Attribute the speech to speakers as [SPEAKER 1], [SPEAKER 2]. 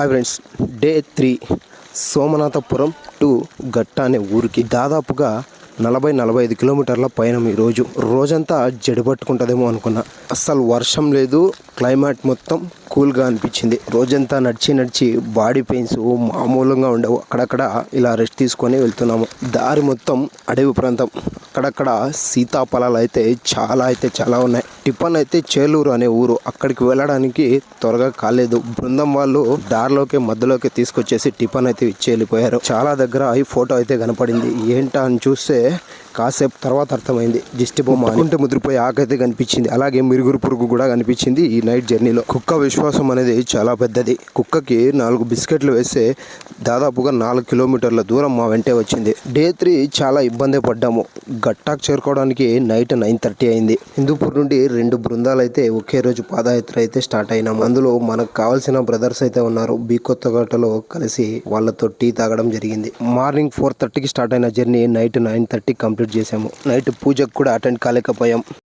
[SPEAKER 1] Hi friends day three Somanathapuram to Gatta అనే ఊరికి దాదాపుగా నలభై నలభై ఐదు కిలోమీటర్ల పయనం ఈరోజు రోజంతా జడి పట్టుకుంటుందేమో అనుకున్నా. అస్సలు వర్షం లేదు క్లైమేట్ మొత్తం కూల్గా అనిపించింది. రోజంతా నడిచి నడిచి బాడీ పెయిన్స్ మామూలుగా ఉండవు. అక్కడక్కడ ఇలా రెస్ట్ తీసుకొని వెళ్తున్నాము. దారి మొత్తం అడవి ప్రాంతం. అక్కడక్కడ సీతాఫలాలు అయితే చాలా అయితే చాలా ఉన్నాయి. టిఫన్ అయితే చేలూరు అనే ఊరు. అక్కడికి వెళ్ళడానికి త్వరగా కాలేదు. బృందం వాళ్ళు దారిలోకి మధ్యలోకి తీసుకొచ్చేసి టిఫన్ అయితే ఇచ్చి వెళ్ళిపోయారు. చాలా దగ్గర ఈ ఫోటో అయితే కనపడింది. ఏంటా అని చూస్తే కాసేపు తర్వాత అర్థమైంది. దిష్టి బొమ్మ అనుకుంటే ముదిరిపోయి ఆకైతే కనిపించింది. అలాగే మిరుగురు పురుగు కూడా కనిపించింది. ఈ నైట్ జర్నీలో. కుక్క విశ్వాసం అనేది చాలా పెద్దది. కుక్కకి నాలుగు బిస్కెట్లు వేస్తే దాదాపుగా నాలుగు కిలోమీటర్ల దూరం మా వెంటే వచ్చింది. డే త్రీ చాలా ఇబ్బంది పడ్డాము. గట్టాకు చేరుకోవడానికి నైట్ నైన్ థర్టీ అయింది. హిందూపూర్ నుండి రెండు బృందాలు అయితే ఒకే రోజు పాదయాత్ర అయితే స్టార్ట్ అయినాము. అందులో మనకు కావాల్సిన బ్రదర్స్ అయితే ఉన్నారు. బీ కొత్తగట్టలో కలిసి వాళ్ళతో టీ తాగడం జరిగింది. మార్నింగ్ ఫోర్ థర్టీకి స్టార్ట్ అయిన journey night nine thirty complete చేసాము నైట్ పూజకు కూడా అటెండ్ కాలేకపోయాం.